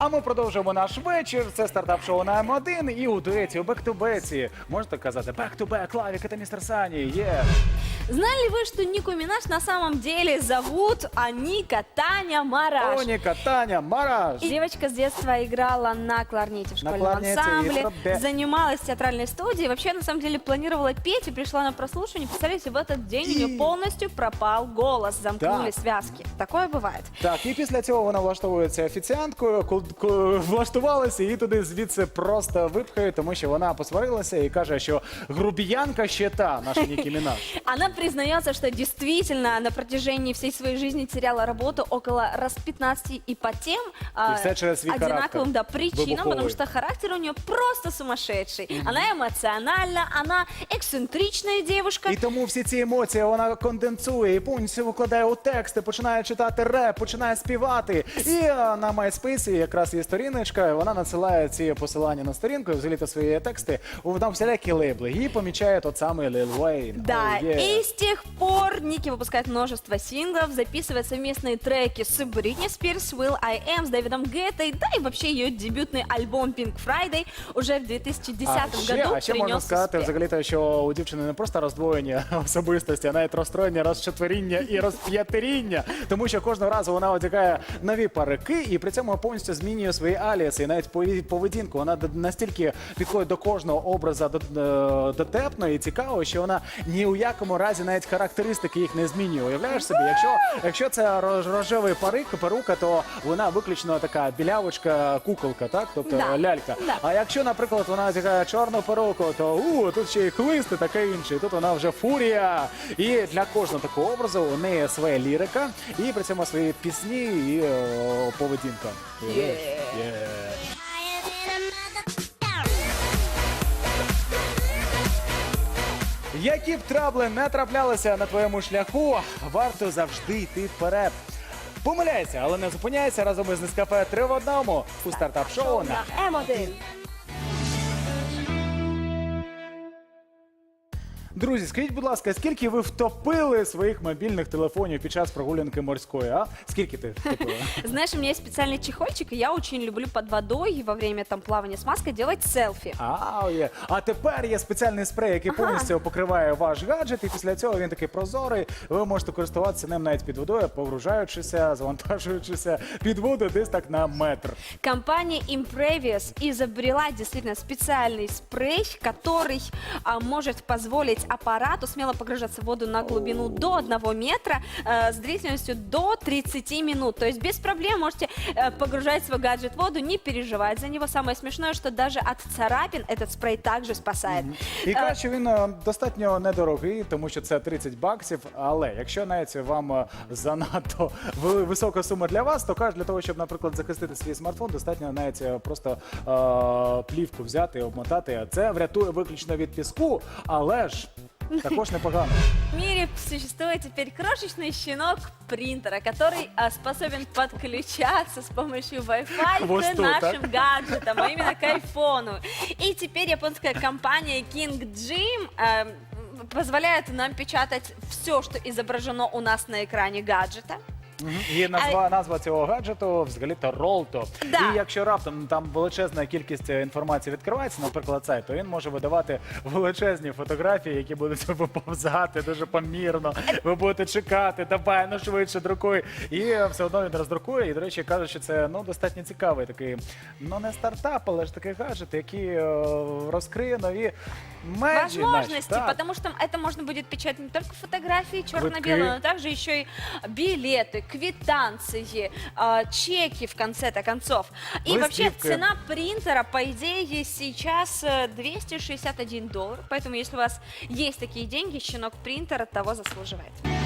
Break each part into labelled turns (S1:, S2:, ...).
S1: А ми продовжуємо наш вечір. Це стартап-шоу на М1 і у дуеті, у бек-ту-беці. Можете казати бек-ту-бек, Лавіка та містер Сані. Є.
S2: Знали ли вы, что Нику Минаж на самом деле зовут Аника Таня Мараш?
S1: Оніка, Таня, Мараш.
S2: Девочка с детства играла на кларнете в школьном
S1: кларнете и
S2: ансамбле,
S1: трубе.
S2: занималась в театральной студии. Вообще, на самом деле, планировала петь и пришла на прослушивание. Представляете, в этот день у
S1: И-
S2: нее полностью пропал голос, замкнулись
S1: Да.
S2: связки. Такое бывает.
S1: Так, і після цього вона влаштовується офіціанткою, ку- ку- влаштувалася, її туди звідси просто випхають, тому що вона посварилася і каже, що грубіянка ще та наша Нікі Мінаш.
S2: Она признается, что действительно на протяжении всей своей жизни теряла работу около раз 15 и по тем а,
S1: все через свой
S2: одинаковым
S1: характер
S2: да, причинам,
S1: выбуховый.
S2: потому что характер у нее просто сумасшедший. Она эмоциональна, она эксцентричная девушка.
S1: І тому всі ці емоції вона конденсує і повністю викладає у тексти, починає читати реп, починає співати. І е, на MySpace якраз є сторіночка, і вона надсилає ці посилання на сторінку, і взагалі то свої тексти у там всілякі лейбли. Її помічає тот самий Лил Уейн.
S2: Да,
S1: Oh, yeah.
S2: и с тех пор Ники выпускает множество синглов, записывает совместные треки с Бритни Спирс, Will I Am, с Дэвидом Геттой, да и вообще ее дебютный альбом Pink Friday уже в 2010
S1: А ще,
S2: году
S1: а ще можна
S2: принес
S1: сказати
S2: успех.
S1: взагалі те, що у дівчини не просто роздвоєння особистості, а навіть розстроєння, розчетверіння і розп'ятеріння. Тому що кожного разу вона одягає нові парики і при цьому повністю змінює свої аліси. І навіть пові- поведінку вона д- настільки підходить до кожного образа до- е, дотепно і цікаво, що вона ні у якому разі навіть характеристики їх не змінює. Уявляєш собі, якщо, якщо це рожевий парик, перука, то вона виключно така білявочка, куколка, так? Тобто
S2: Да.
S1: лялька.
S2: Да.
S1: А якщо, наприклад, вона одягає чорну перуку, то у тут ще й хлист і таке інше. І тут вона вже фурія. І для кожного такого образу у неї своя лірика, і при цьому свої пісні і е, поведінка. Уявляєш? Є. Які б трабли не траплялися на твоєму шляху, варто завжди йти вперед. Помиляйся, але не зупиняйся разом із Нескафе 3 в одному у стартап-шоу на
S2: М1.
S1: Друзі, скажіть, будь ласка, скільки ви втопили своїх мобільних телефонів під час прогулянки морської? А скільки ти втопила?
S2: Знаешь, у меня есть специальный чехольчик, и я очень люблю под водой во время там плавания с маской делать селфи.
S1: А, є. а тепер є спеціальний спрей, який повністю покриває ваш гаджет, і після цього він такий прозорий. Ви можете користуватися ним навіть під водою, погружаючися, завантажуючися під воду десь так на метр.
S2: Компания Imprevious изобрела действительно специальный спрей, который а, может позволить аппарату смело погружаться в воду на глубину до 1 метра э, с длительностью до 30 минут. То есть без проблем можете э, погружать свой гаджет в воду, не переживать за него. Самое смешное, что даже от царапин этот спрей также спасает.
S1: І
S2: Э,
S1: кажуть, що він е, достатньо недорогий, тому що це 30 баксів. Але якщо навіть вам е, занадто ви- висока сума для вас, то кажуть, для того, щоб, наприклад, захистити свій смартфон, достатньо навіть е, просто е, плівку взяти і обмотати. А Це врятує виключно від піску, але ж також непогано.
S2: В мире существует теперь крошечный щенок принтера, который а, способен подключаться с помощью Wi-Fi
S1: Хвосту,
S2: к
S1: так?
S2: нашим гаджетам, а именно к айфону. И теперь японская компания King Jim э, позволяет нам печатать все, что изображено у нас на экране гаджета.
S1: Є назва, назва цього гаджету взагалі-то Ролто.
S2: Да.
S1: І якщо раптом там величезна кількість е, інформації відкривається, наприклад, сайт, то він може видавати величезні фотографії, які будуть виповзати дуже помірно. Ви будете чекати, давай, ну швидше друкуй. І е, все одно він роздрукує. І, до речі, кажуть, що це ну достатньо цікавий такий, ну не стартап, але ж такий гаджет, який е, розкриє нові межі.
S2: возможности,
S1: наші. Так.
S2: потому что это можно будет печатать не только фотографии черно-белые, но также еще и билеты, квитанции, чеки в конце-то концов. И вообще
S1: Листівки.
S2: цена принтера, по идее, сейчас э, 261 доллар, поэтому если у вас есть такие деньги, щенок принтера того заслуживает.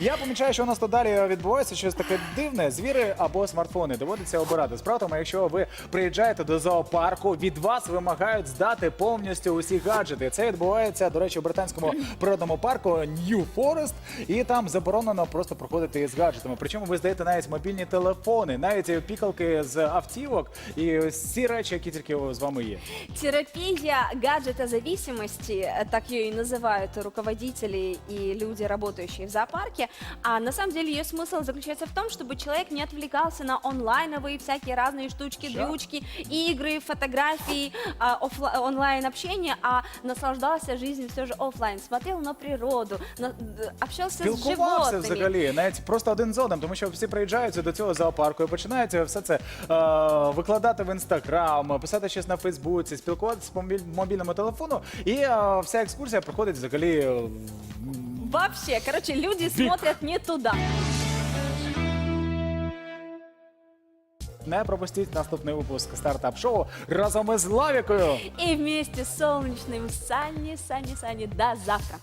S1: Я помічаю, що у нас тут далі відбувається щось таке дивне. Звіри або смартфони доводиться обирати. Справа якщо ви приїжджаєте до зоопарку, від вас вимагають здати повністю усі гаджети. Це відбувається, до речі, у британському природному парку New Forest, і там заборонено просто проходити із гаджетами. Причому ви здаєте навіть мобільні телефони, навіть пікалки з автівок і ці речі, які тільки з вами є.
S2: Терапия гаджетозависимости, э, так ее и называют руководители и люди, работающие в зоопарке, ТикТоке. А на самом деле ее смысл заключается в том, чтобы человек не отвлекался на онлайновые всякие разные штучки,
S1: Всё.
S2: дрючки, игры, фотографии, а, офла- онлайн общение, а наслаждался жизнью все же офлайн, смотрел на природу, на- д- общался с
S1: Спілкувався
S2: животными.
S1: взагалі, навіть просто один з одним, тому що всі приїжджають до цього зоопарку і починають все це е, викладати в інстаграм, писати щось на Фейсбуці, спілкуватися по мобіль- мобільному телефону, і е, вся екскурсія проходить взагалі. е,
S2: Вообще, короче, люди смотрят не туда.
S1: Не пропустіть наступний випуск стартап-шоу разом із Лавікою.
S2: И вместе с солнечным Санни, Санни, Санни, до завтра.